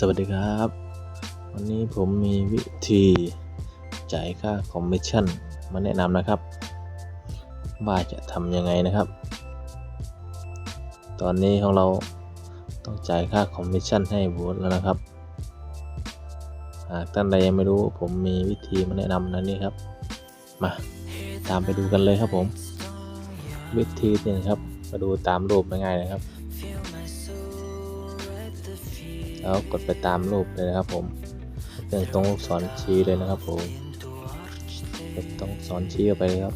สวัสดีครับ วันนี้ผมมีวิธีจ่ายค่าคอมมิชชั่นมาแนะนำนะครับ ว่าจะทำยังไงนะครับ ตอนนี้ของเราต้องจ่ายค่าคอมมิชชั่นให้บูธแล้วนะครับหากท่านใดยังไม่รู้ผมมีวิธีมาแนะนำนะนี่ครับ มาตามไปดูกันเลยครับผม วิธีนี่นะครับ มาดูตามรูปง่ายๆนะครับ แล้วกดไปตามรูปเลยนะครับผมเรื่องตรงลูกศรชี้เลยนะครับผมกดตรงศรชี้ไปเลยครับ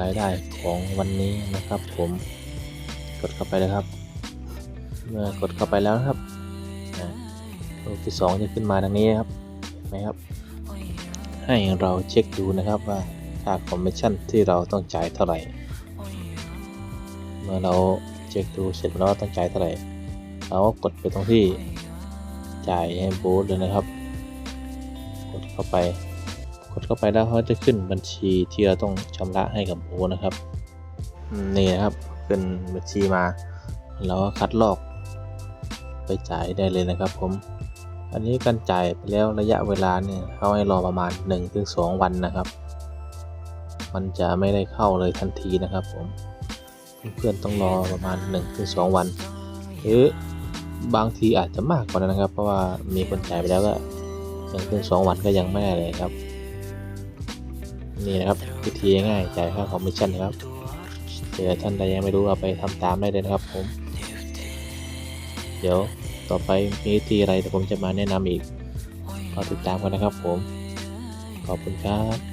รายได้ของวันนี้นะครับ ผมกดเข้าไปเลยครับ เมื่อกดเข้าไปแล้วครับอ่ารูปที่สองจะขึ้นมาดังนี้นะครับเห็นไหมครับ ให้เราเช็คดูนะครับว่าค่าคอมมิชชั่นที่เราต้องจ่ายเท่าไหร่ เมื่อเราเช็คดูเสร็จแล้วต้องจ่ายเท่าไหร่ เราก็กดไปตรงที่ จ่ายให้บูธเลยนะครับ กดเข้าไป กดเข้าไปแล้วเขาจะขึ้นบัญชีที่เราต้องชำระให้กับบูธนะครับนี่นะครับขึ้นบัญชีมาเราก็คัดลอก ไปจ่ายได้เลยนะครับ ผม อันนี้การจ่ายไปแล้วระยะเวลาเนี่ยเขาให้รอประมาณ 1-2 วันนะครับ มันจะไม่ได้เข้าเลยทันทีนะครับ ผมเพื่อนๆต้องรอประมาณ 1-2 วัน หรือ บางทีอาจจะมากกว่านั้นนะครับ เพราะว่ามีคนจ่ายไปแล้วก็ยังถึงสองวันก็ยังไม่ได้เลยครับ นี่นะครับวิธีง่ายจ่ายค่าคอมมิชชั่นนะครับเดี๋ยวท่านใดยังไม่รู้เอาไปทำตามได้เลยนะครับผม เดี๋ยวต่อไปมีวิธีอะไรเดี๋ยวผมจะมาแนะนำอีกรอติดตามกันนะครับผม ขอบคุณครับ